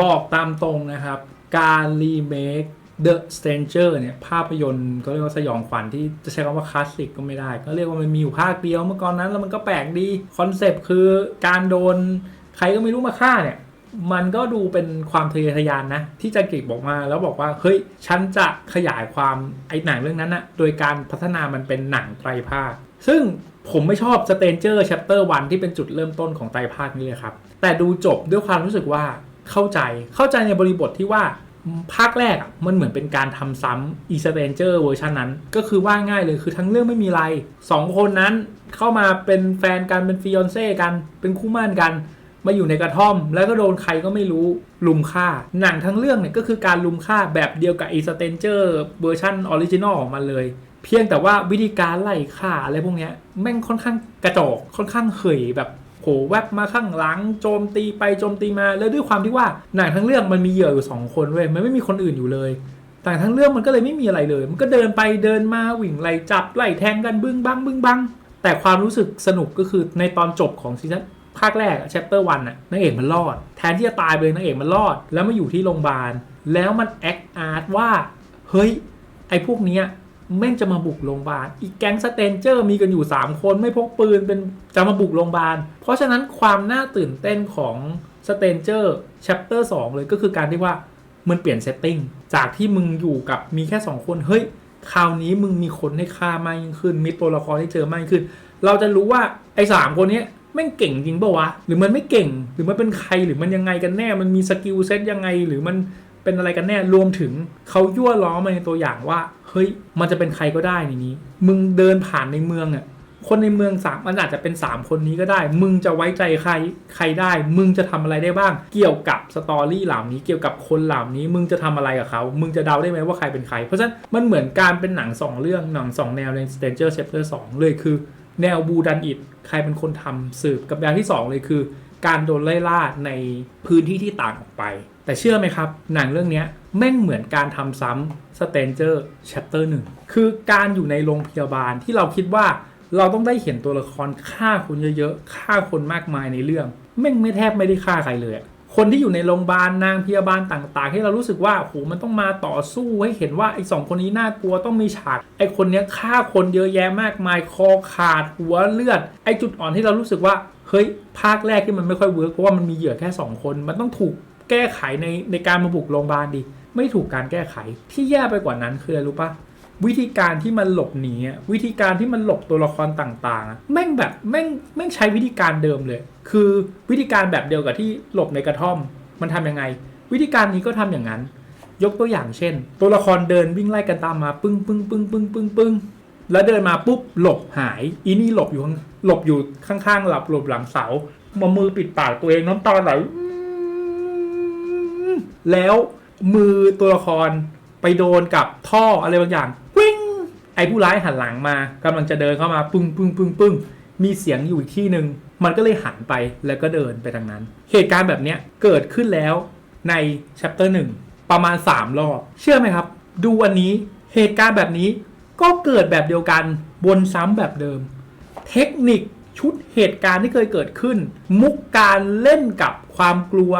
บอกตามตรงนะครับ การรีเมค The Stranger เนี่ยภาพยนตร์ก็เรียกว่าสยองขวัญที่จะใช้คำว่าคลาสสิกก็ไม่ได้ ก็เรียกว่ามันมีอยู่ภาคเดียวเมื่อก่อนนั้นแล้วมันก็แปลกดี คอนเซปต์คือการโดนใครก็ไม่รู้มาฆ่าเนี่ย มันก็ดูเป็นความทะเยอทะยานนะ ที่จักริกบอกมาแล้วบอกว่า เฮ้ย ฉันจะขยายความไอ้หนังเรื่องนั้นนะโดยการพัฒนามันเป็นหนังไตรภาค ซึ่งผมไม่ชอบ Stranger Chapter 1 ที่เป็นจุดเริ่มต้นของไตรภาคนี้เลยครับแต่ดูจบด้วยความรู้สึกว่า เข้าใจเข้าใจในบริบทที่ว่าภาคแรกมันเหมือนเป็นการทำซ้ำ e s t r a n g e r เวอร์ชันนั้น ก็คือว่าง่ายเลยคือทั้งเรื่องไม่มีอะไรสองคนนั้นเข้ามาเป็นแฟนกันเป็นฟิออนเซ่กัน เป็นคู่มั่นกัน มาอยู่ในกระท่อม แล้วก็โดนใครก็ไม่รู้ลุมฆ่า หนังทั้งเรื่องเนี่ยก็คือการลุมฆ่าแบบเดียวกับ e s t r a n g e r เวอร์ชันออริจินอลของมันเลย เพียงแต่ว่าวิธีการไล่ฆ่าอะไรพวกนี้แม่งค่อนข้างกระจอกค่อนข้างเขยแบบ โผแวบมาข้างหลังโจมตีไปโจมตีมาแล้วด้วยความที่ว่าหนังทั้งเรื่องมันมีเหยื่ออยู่สองคนเว้ยมันไม่มีคนอื่นอยู่เลยแต่ทั้งเรื่องมันก็เลยไม่มีอะไรเลย มันก็เดินไปเดินมาวิ่งไล่จับไล่แทงกันบึ้งบังบึ้งบังแต่ความรู้สึกสนุกก็คือในตอนจบของซีซั่นภาคแรกแชปเตอร์วันน่ะนางเอกมันรอด แทนที่จะตายไปเลยนางเอกมันรอด แล้วมาอยู่ที่โรงพยาบาลแล้วมันแอคอาร์ตว่าเฮ้ยไอ้พวกเนี้ย แม่งจะมาบุกโรงพยาบาล อีกแก๊งสเตนเจอร์มีกันอยู่ 3 คนไม่พกปืนเป็นจะมาบุกโรงพยาบาล เพราะฉะนั้นความน่าตื่นเต้นของสเตนเจอร์แชปเตอร์2เลยก็คือการที่ว่ามันเปลี่ยนเซตติ้งจากที่มึงอยู่กับมีแค่ 2 คน เฮ้ย คราวนี้มึงมีคนให้ฆ่ามากยิ่งขึ้น มีตัวละครให้เจอมากยิ่งขึ้น เราจะรู้ว่าไอ้สามคนนี้แม่งเก่งจริงป่าวะ หรือมันไม่เก่งหรือมันเป็นใครหรือมันยังไงกันแน่มันมีสกิลเซตยังไงหรือมัน เป็นอะไรกันแน่รวมถึงเขายั่วล้อมาในตัวอย่างว่า เฮ้ยมันจะเป็นใครก็ได้ในนี้ มึงเดินผ่านในเมืองอะคนในเมืองสามมันอาจจะเป็น 3 คนนี้ก็ได้ มึงจะไว้ใจใครใครได้ มึงจะทำอะไรได้บ้าง เกี่ยวกับสตอรี่เหล่านี้เกี่ยวกับคนเหล่านี้ มึงจะทำอะไรกับเขา มึงจะเดาได้ไหมว่าใครเป็นใคร เพราะฉะนั้นมันเหมือนการเป็นหนังสองเรื่องหนังสองแนวใน Stranger Chapter 2 เลยคือ แนวบูดันอิดใครเป็นคนทำสืบกับแนวที่ 2 เลยคือ การโดนไล่ล่าในพื้นที่ที่ต่างออกไป แต่เชื่อไหมครับ หนังเรื่องนี้แม่งเหมือนการทำซ้ำ Stranger Chapter 1คือการอยู่ในโรงพยาบาลที่เราคิดว่าเราต้องได้เห็นตัวละครฆ่าคนเยอะๆฆ่าคนมากมายในเรื่อง แม่งไม่แทบไม่ได้ฆ่าใครเลยคนที่อยู่ในโรงพยาบาลนางพยาบาลต่างๆ ให้เรารู้สึกว่าโหมันต้องมาต่อสู้ให้เห็นว่าไอ้สองคนนี้น่ากลัวต้องมีฉาก ไอ้คนเนี้ยฆ่าคนเยอะแยะมากมายคอขาดหัวเลือด ไอ้จุดอ่อนที่เรารู้สึกว่าเฮ้ยภาคแรกที่มันไม่ค่อยเวิร์กเพราะว่ามันมีเหยื่อแค่สองคน มันต้องถูก แก้ไขในในการมาบุกโรงพยาบาลดิไม่ถูกการแก้ไขที่แย่ไปกว่านั้นคืออะไรรู้ปะวิธีการที่มันหลบหนีอะวิธีการที่มันหลบตัวละครต่างๆ แม่งแบบแม่งแม่งใช้วิธีการเดิมเลย คือวิธีการแบบเดียวกับที่หลบในกระท่อม มันทำยังไง วิธีการนี้ก็ทำอย่างนั้น ยกตัวอย่างเช่น ตัวละครเดินวิ่งไล่กันตามมาปึ้งปึ้งปึ้งปึ้งปึ้งปึ้งแล้วเดินมาปุ๊บหลบหายอีนี่หลบอยู่หลบอยู่ข้างๆหลับหลบหลังเสามามือปิดปากตัวเองน้ำตาไหล แล้วมือตัวละครไปโดนกับท่ออะไรบางอย่างวิ่งไอ้ผู้ร้ายหันหลังมากำลังจะเดินเข้ามาปึ้งปึ้งปึ้งปึ้งมีเสียงอยู่อีกที่หนึ่งมันก็เลยหันไปแล้วก็เดินไปทางนั้น เหตุการณ์แบบเนี้ยเกิดขึ้นแล้วใน chapter หนึ่งประมาณ 3 รอบ เชื่อไหมครับ ดูอันนี้เหตุการณ์แบบนี้ก็เกิดแบบเดียวกันวนซ้ำแบบเดิม เทคนิคชุดเหตุการณ์ที่เคยเกิดขึ้น มุกการเล่นกับความกลัว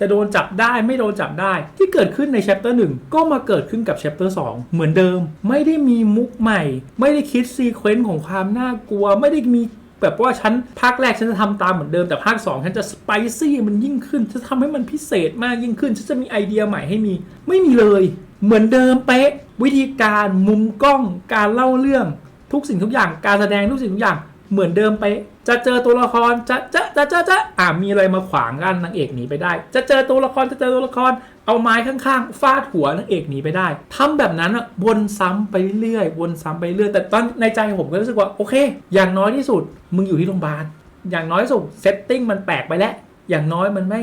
จะโดนจับได้ไม่โดนจับได้ ที่เกิดขึ้นใน chapter 1ก็มาเกิดขึ้นกับ chapter 2เหมือนเดิม ไม่ได้มีมุกใหม่ ไม่ได้คิดซีเควนต์ของความน่ากลัว ไม่ได้มีแบบว่าฉันภาคแรกฉันจะทำตามเหมือนเดิมแต่ภาค 2 ฉันจะสไปซี่มันยิ่งขึ้น จะทำให้มันพิเศษมากยิ่งขึ้น ฉันจะมีไอเดียใหม่ให้มี ไม่มีเลย เหมือนเดิมเป๊ะ วิธีการมุมกล้องการเล่าเรื่อง ทุกสิ่งทุกอย่างการแสดงทุกสิ่งทุกอย่าง เหมือนเดิมไป จะเจอตัวละครจะจะจะจะจะอ่ามีอะไรมาขวางกันนางเอกหนีไปได้ จะเจอตัวละครจะเจอตัวละคร เอาไม้ข้างๆฟาดหัวนางเอกหนีไปได้ทำแบบนั้นอะวนซ้ำไปเรื่อยวนซ้ำไปเรื่อยแต่ตอนในใจผมก็รู้สึกว่าโอเค อย่างน้อยที่สุด มึงอยู่ที่โรงพยาบาลอย่างน้อยสุดเซตติ้งมันแปลกไปแล้วอย่างน้อยมันไม่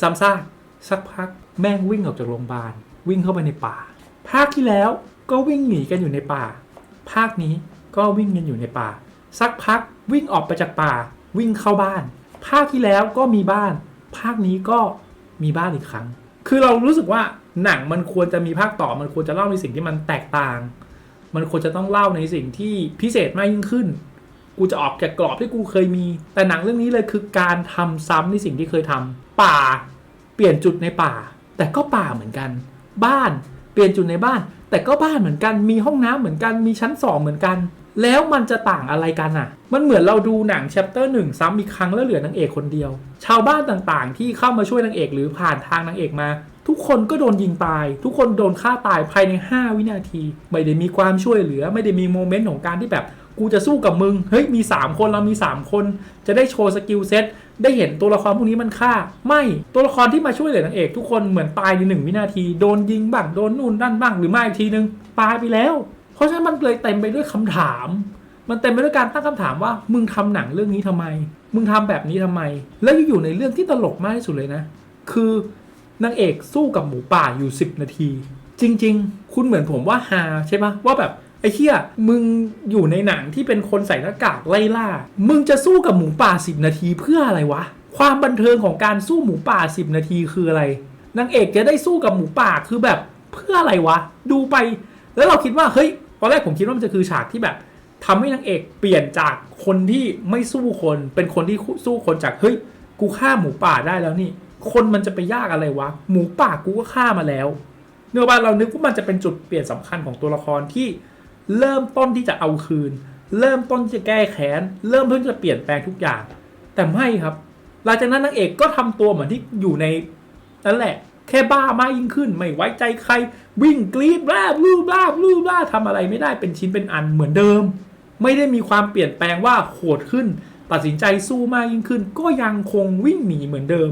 ซ้ำซากสักพักแม่งวิ่งออกจากโรงพยาบาลวิ่งเข้าไปในป่า ภาคที่แล้วก็วิ่งหนีกันอยู่ในป่า ภาคนี้ก็วิ่งกันอยู่ในป่า สักพัก วิ่งออกไปจากป่า วิ่งเข้าบ้าน ภาคที่แล้วก็มีบ้าน ภาคนี้ก็มีบ้านอีกครั้ง คือเรารู้สึกว่าหนังมันควรจะมีภาคต่อ มันควรจะเล่าในสิ่งที่มันแตกต่าง มันควรจะต้องเล่าในสิ่งที่พิเศษมากยิ่งขึ้น กูจะออกจากกรอบที่กูเคยมี แต่หนังเรื่องนี้เลยคือการทำซ้ำในสิ่งที่เคยทำป่า เปลี่ยนจุดในป่า แต่ก็ป่าเหมือนกัน บ้าน เปลี่ยนจุดในบ้าน แต่ก็บ้านเหมือนกัน มีห้องน้ำเหมือนกัน มีชั้นสองเหมือนกัน แล้วมันจะต่างอะไรกันอะ มันเหมือนเราดูหนังแชปเตอร์หนึ่งซ้ำอีกครั้งแล้วเหลือนางเอกคนเดียว ชาวบ้านต่างๆ ที่เข้ามาช่วยนางเอกหรือผ่านทางนางเอกมา ทุกคนก็โดนยิงตาย ทุกคนโดนฆ่าตายภายใน 5 วินาที ไม่ได้มีความช่วยเหลือ ไม่ได้มีโมเมนต์ของการที่แบบกูจะสู้กับมึง เฮ้ย มี 3 คนเรามี 3 คน จะได้โชว์สกิลเซ็ต ได้เห็นตัวละครพวกนี้มันฆ่า ไม่ ตัวละครที่มาช่วยเหลือนางเอก ทุกคนเหมือนตายในหนึ่งวินาที โดนยิงบ้าง โดนนู่นนั่นบ้าง หรือไม่อีกทีนึง ตายไปแล้ว เพราะฉะนั้นมันเลยเต็มไปด้วยคำถาม มันเต็มไปด้วยการตั้งคำถามว่า มึงทำหนังเรื่องนี้ทำไม มึงทำแบบนี้ทำไม แล้วอยู่ในเรื่องที่ตลกมากที่สุดเลยนะ คือนางเอกสู้กับหมูป่าอยู่ 10 นาที จริง ๆ คุณเหมือนผมว่าฮาใช่ปะว่าแบบไอ้เหี้ยมึงอยู่ในหนังที่เป็นคนใส่หน้ากากไล่ล่า มึงจะสู้กับหมูป่า 10 นาทีเพื่ออะไรวะ ความบันเทิงของการสู้หมูป่า 10 นาทีคืออะไร นางเอกจะได้สู้กับหมูป่าคือแบบเพื่ออะไรวะ ดูไป แล้วเราคิดว่าเฮ้ย ตอนแรกผมคิดว่ามันจะคือฉากที่แบบทำให้นางเอกเปลี่ยนจากคนที่ไม่สู้คน เป็นคนที่สู้คนจากเฮ้ยกูฆ่าหมูป่าได้แล้วนี่ คนมันจะไปยากอะไรวะ หมูป่ากูก็ฆ่ามาแล้วเนื่องว่าเรานึกว่ามันจะเป็นจุดเปลี่ยนสำคัญของตัวละครที่เริ่มต้นที่จะเอาคืน เริ่มต้นที่จะแก้แค้น เริ่มต้นที่จะเปลี่ยนแปลงทุกอย่าง แต่ไม่ครับ หลังจากนั้นนางเอกก็ทำตัวเหมือนที่อยู่ในนั่นแหละ แค่บ้ามากยิ่งขึ้น ไม่ไว้ใจใคร วิ่งกรีดบ้าบลูบ้าบลูบ้าทำอะไรไม่ได้เป็นชิ้นเป็นอันเหมือนเดิม ไม่ได้มีความเปลี่ยนแปลงว่าโหดขึ้น ตัดสินใจสู้มากยิ่งขึ้น ก็ยังคงวิ่งหนีเหมือนเดิม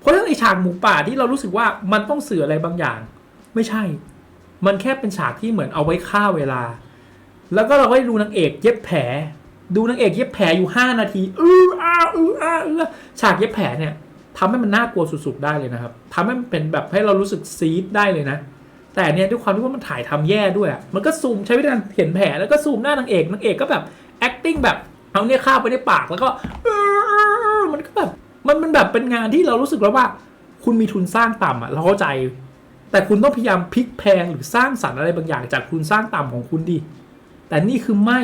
เพราะฉะนั้นไอฉากหมูป่าที่เรารู้สึกว่ามันต้องสื่ออะไรบางอย่าง ไม่ใช่ มันแค่เป็นฉากที่เหมือนเอาไว้ฆ่าเวลา แล้วก็เราก็ได้ดูนางเอกเย็บแผลดูนางเอกเย็บแผลอยู่ 5 นาที อืออาอืออาอือฉากเย็บแผลเนี่ย ทำให้มันน่ากลัวสุดๆได้เลยนะครับทำให้มันเป็นแบบให้เรารู้สึกซีดได้เลยนะ แต่เนี่ยด้วยความที่ว่ามันถ่ายทำแย่ด้วยอะมันก็ซูมใช้วิธีการเห็นแผลแล้วก็ซูมหน้านางเอกนางเอกก็แบบ acting แบบเอาเนี่ยข้าวไปในปากแล้วก็มันก็แบบมันมันแบบเป็นงานที่เรารู้สึกแล้วว่า คุณมีทุนสร้างต่ำอะเราเข้าใจ แต่คุณต้องพยายามพลิกแพงหรือสร้างสรรค์อะไรบางอย่างจากทุนสร้างต่ำของคุณดิแต่นี่คือไม่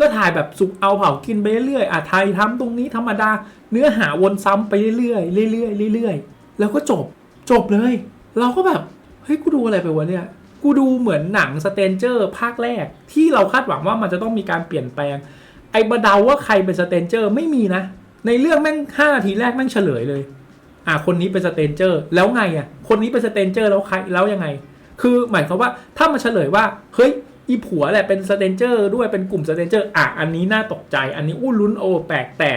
ก็ถ่ายแบบสุกเอาเผากินไปเรื่อยๆอะไทยทำตรงนี้ธรรมดา เนื้อหาวนซ้ำไปเรื่อยๆเรื่อยๆเรื่อยๆแล้วก็จบจบเลย เราก็แบบเฮ้ยกูดูอะไรไปวะเนี่ยกูดูเหมือนหนังสเตนเจอร์ภาคแรก ที่เราคาดหวังว่ามันจะต้องมีการเปลี่ยนแปลง ไอ้บดาว่าใครเป็นสเตนเจอร์ไม่มีนะ ในเรื่องแม่งห้านาทีแรกแม่งเฉลยเลย อะคนนี้เป็นสเตนเจอร์แล้วไงอะคนนี้เป็นสเตนเจอร์แล้วใครแล้วยังไง คือหมายความว่าถ้ามันเฉลยว่าเฮ้ย อีผัวแหละเป็นสเตนเจอร์ด้วยเป็นกลุ่มสเตนเจอร์อะอันนี้น่าตกใจ อันนี้อู้ลุ้นโอแปลกแต่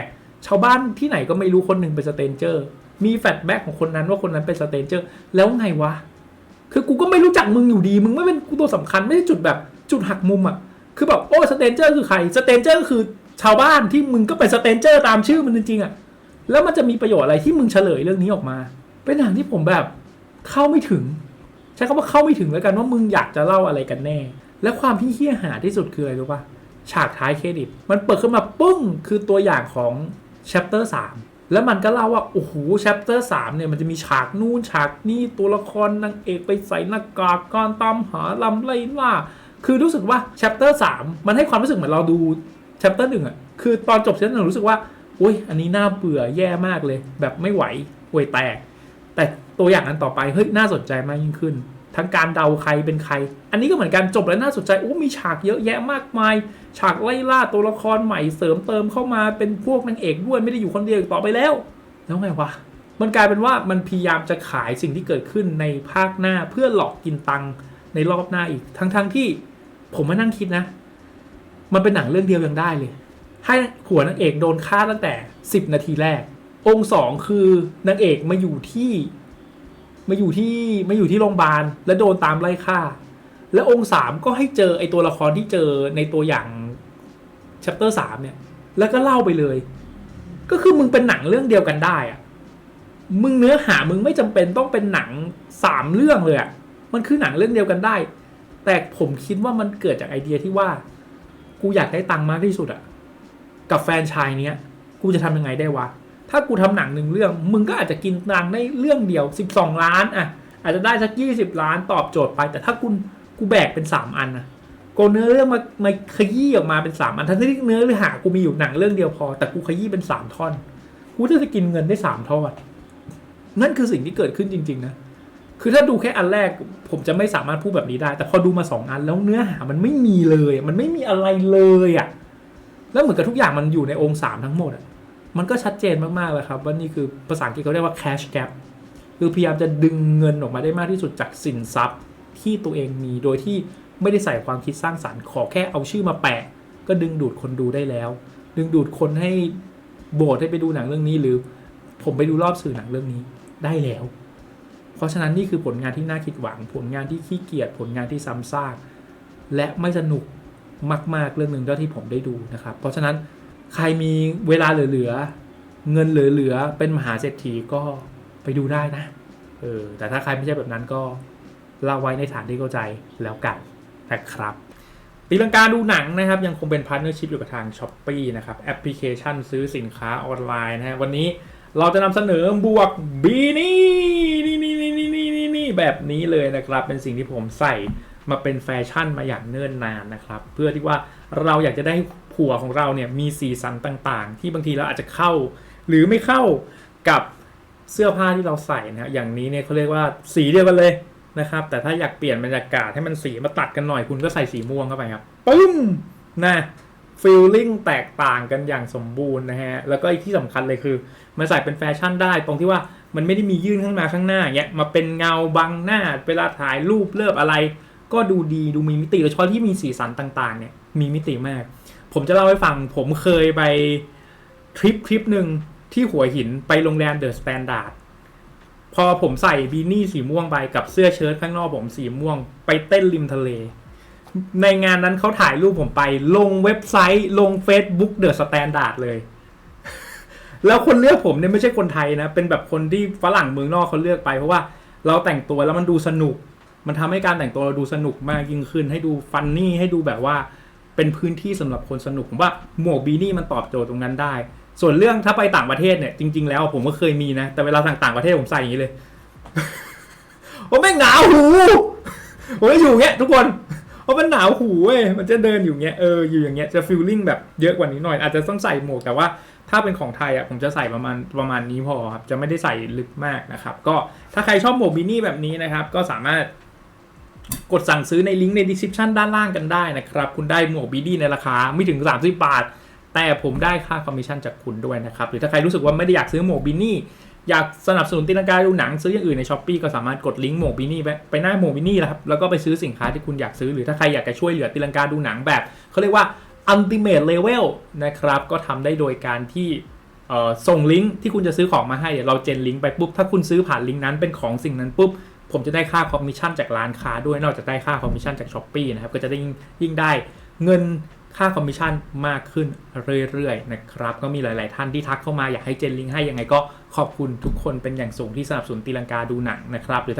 ชาวบ้านที่ไหนก็ไม่รู้คนหนึ่งเป็นสเตนเจอร์ มีแฟลชแบ็กของคนนั้นว่าคนนั้นเป็นสเตนเจอร์ แล้วไงวะ คือกูก็ไม่รู้จักมึงอยู่ดี มึงไม่เป็นกูตัวสำคัญไม่ได้จุดแบบจุดหักมุมอะ คือแบบโอ้สเตนเจอร์คือใครสเตนเจอร์คือชาวบ้านที่มึงก็เป็นสเตนเจอร์ตามชื่อมันจริงๆอะ แล้วมันจะมีประโยชน์อะไรที่มึงเฉลยเรื่องนี้ออกมา เป็นหนังที่ผมแบบเข้าไม่ถึง ใช้คำว่าเข้าไม่ถึงแล้วกันว่ามึงอยากจะเล่าอะไรกันแน่ และความที่เฮี้ยหาที่สุดคืออะไรรู้ปะฉากท้ายเครดิต มันเปิดขึ้นมาปึ้ง คือตัวอย่างของ chapter 3แล้วมันก็เล่าว่า โอ้โห chapter 3เนี่ย มันจะมีฉากนู่นฉากนี่ตัวละครนางเอกไปใส่หน้ากากก่อนตามหาลำไล่ล่า คือรู้สึกว่า chapter 3มันให้ความรู้สึกเหมือนเราดู chapter 1อะคือตอนจบ chapter หนึ่งรู้สึกว่าอุ้ยอันนี้น่าเบื่อแย่มากเลย แบบไม่ไหวห่วยแตก แต่ตัวอย่างอันต่อไปเฮ้ยน่าสนใจมากยิ่งขึ้น ทั้งการเดาใครเป็นใคร อันนี้ก็เหมือนกันจบแล้วน่าสนใจโอ้ มีฉากเยอะแยะมากมาย ฉากไล่ล่าตัวละครใหม่เสริมเติมเข้ามาเป็นพวกนางเอกด้วยไม่ได้อยู่คนเดียวต่อไปแล้ว แล้วไงวะ มันกลายเป็นว่ามันพยายามจะขายสิ่งที่เกิดขึ้นในภาคหน้าเพื่อหลอกกินตังในรอบหน้าอีก ทั้งๆที่ผมมานั่งคิดนะ มันเป็นหนังเรื่องเดียวยังได้เลย ให้หัวนางเอกโดนฆ่าตั้งแต่ 10 นาทีแรก องค์สองคือนางเอกมาอยู่ที่ มาอยู่ที่มาอยู่ที่โรงพยาบาลแล้วโดนตามไล่ฆ่า แล้วองค์สามก็ให้เจอไอตัวละครที่เจอในตัวอย่าง chapter สามเนี่ย แล้วก็เล่าไปเลย ก็คือมึงเป็นหนังเรื่องเดียวกันได้อะมึงเนื้อหามึงไม่จำเป็นต้องเป็นหนังสามเรื่องเลยอะมันคือหนังเรื่องเดียวกันได้ แต่ผมคิดว่ามันเกิดจากไอเดียที่ว่า กูอยากได้ตังค์มากที่สุดอะกับแฟนชายเนี้ย กูจะทำยังไงได้วะ ถ้ากูทำหนังหนึ่งเรื่อง มึงก็อาจจะกินตังค์ได้เรื่องเดียว 12 ล้านอะอาจจะได้สัก 20 ล้านตอบโจทย์ไป แต่ถ้ากูกูแบกเป็น 3 อันนะกูเนื้อเรื่องมามาขยี้ออกมาเป็น3อันทั้งที่เนื้อเรื่องหากูมีอยู่หนังเรื่องเดียวพอ แต่กูขยี้เป็น 3 ท่อน กูจะกินเงินได้3ทอดนั่นคือสิ่งที่เกิดขึ้นจริง ๆ นะคือถ้าดูแค่อันแรกผมจะไม่สามารถพูดแบบนี้ได้ แต่พอดูมาสองอันแล้วเนื้อหามันไม่มีเลย มันไม่มีอะไรเลยอะ่ะแล้วเหมือนกับทุกอย่างมันอยู่ในองค์สามทั้งหมดอะ่ะ มันก็ชัดเจนมากๆเลยครับว่านี่คือภาษาอังกฤษเขาเรียกว่า cash gap คือพยายามจะดึงเงินออกมาได้มากที่สุดจากสินทรัพย์ที่ตัวเองมีโดยที่ไม่ได้ใส่ความคิดสร้างสารรค์ขอแค่เอาชื่อมาแปะ ก็ดึงดูดคนดูได้แล้ว ดึงดูดคนให้โบสให้ไปดูหนังเรื่องนี้หรือ ผมไปดูรอบสื่อหนังเรื่องนี้ได้แล้ว เพราะฉะนั้นนี่คือผลงานที่น่าคิดหวัง ผลงานที่ขี้เกียจผลงานที่ซ้ำซากและไม่สนุกมาก ๆ เรื่องหนึ่งเท่าที่ผมได้ดูนะครับ เพราะฉะนั้น ใครมีเวลาเหลือๆ เงินเหลือๆ เป็นมหาเศรษฐีก็ไปดูได้นะ เออ แต่ถ้าใครไม่ใช่แบบนั้นก็เล่าไว้ในฐานที่เข้าใจแล้วกันนะครับตีลังการดูหนังนะครับ ยังคงเป็นพาร์ทเนอร์ชิพอยู่กับทาง s h อ p e e นะครับ แอปพลิเคชันซื้อสินค้าออนไลน์นะฮะวันนี้เราจะนำเสนอบวกบีนี่นี่นี่นี่นี่นี่นี่นี่แบบนี้เลยนะครับ เป็นสิ่งที่ผมใส่มาเป็นแฟชั่นมาอย่างเนิ่นนานนะครับ เพื่อที่ว่าเราอยากจะได้ ผัวของเราเนี่ยมีสีสันต่างๆ ที่บางทีเราอาจจะเข้า หรือไม่เข้ากับเสื้อผ้าที่เราใส่นะอย่างนี้เนี่ยเขาเรียกว่าสีเดียวกันเลยนะครับ แต่ถ้าอยากเปลี่ยนบรรยากาศให้มันสีมาตัดกันหน่อยคุณก็ใส่สีม่วงเข้าไปครับปึ้มนะฟีลลิ่งแตกต่างกันอย่างสมบูรณ์นะฮะ แล้วก็อีกที่สำคัญเลยคือ มันใส่เป็นแฟชั่นได้ตรงที่ว่ามันไม่ได้มียื่นข้างมาข้างหน้าเงี้ยมาเป็นเงาบังหน้า เวลาถ่ายรูปเลิบอะไร ก็ดูดีดูมีมิติโดยเฉพาะที่มีสีสันต่างๆเนี่ย มีมิติมาก ผมจะเล่าให้ฟัง ผมเคยไปทริปทริปหนึ่งที่หัวหินไปโรงแรมเดอะสแตนดาร์ดพอผมใส่บีนี่สีม่วงไปกับเสื้อเชิ้ตข้างนอกผมสีม่วง ไปเต้นริมทะเล ในงานนั้นเขาถ่ายรูปผมไป ลงเว็บไซต์ลง Facebook เดอะสแตนดาร์ดเลย แล้วคนเลือกผมเนี่ยไม่ใช่คนไทยนะ เป็นแบบคนที่ฝรั่งเมืองนอกเขาเลือกไป เพราะว่าเราแต่งตัวแล้วมันดูสนุก มันทำให้การแต่งตัวเราดูสนุกมากยิ่งขึ้น ให้ดูฟันนี่ให้ดูแบบว่า เป็นพื้นที่สำหรับคนสนุกผมว่าหมวกบีนี่มันตอบโจทย์ตรงนั้นได้ ส่วนเรื่องถ้าไปต่างประเทศเนี่ยจริง ๆ แล้วผมก็เคยมีนะ แต่เวลาต่างประเทศผมใส่อย่างนี้เลยโอ้แม่งหนาวหูผมจะอยู่อย่างเงี้ยทุกคนเพราะมันหนาวหูเว้ยมันจะเดินอยู่อย่างเงี้ยเอออยู่อย่างเงี้ยจะฟีลลิ่งแบบเยอะกว่านี้หน่อย อาจจะต้องใส่หมวกแต่ว่าถ้าเป็นของไทยอะผมจะใส่ประมาณประมาณนี้พอครับจะไม่ได้ใส่ลึกมากนะครับ ก็ถ้าใครชอบหมวกบีนี่แบบนี้นะครับ ก็สามารถ กดสั่งซื้อในลิงก์ใน description ด้านล่างกันได้นะครับ คุณได้หมวกบีดี้ในราคาไม่ถึง 30 บาท แต่ผมได้ค่าคอมมิชชั่นจากคุณด้วยนะครับ หรือถ้าใครรู้สึกว่าไม่ได้อยากซื้อหมวกบินี่อยากสนับสนุนตีลังกาดูหนังซื้ออย่างอื่นในช้อปปีก็สามารถกดลิงก์หมวกบินี่ไปไปหน้าหมวกบินี่แล้วครับแล้วก็ไปซื้อสินค้าที่คุณอยากซื้อหรือถ้าใครอยากจะช่วยเหลือตีลังกาดูหนังแบบเขาเรียกว่า ultimate level นะครับก็ทำได้โดยการที่ส่งลิงก์ที่คุณจะซื้อของมาให้เดี๋ยวเราเจนลิงก์ไปปุ๊บถ้าคุณซื้อผ่านลิงก์นั้นเป็นของสิ่งนั้นปุ๊บ ผมจะได้ค่าคอมมิชชั่นจากร้านค้าด้วยนอกจากได้ค่าคอมมิชชั่นจากช้อปปีนะครับ ก็จะได้ยิ่งได้เงินค่าคอมมิชชั่นมากขึ้นเรื่อยๆนะครับ ก็มีหลายๆท่านที่ทักเข้ามาอยากให้เจนลิงให้ยังไงก็ขอบคุณทุกคนเป็นอย่างสูงที่สนับสนุนตีลังกาดูหนังนะครับ หรือถ้า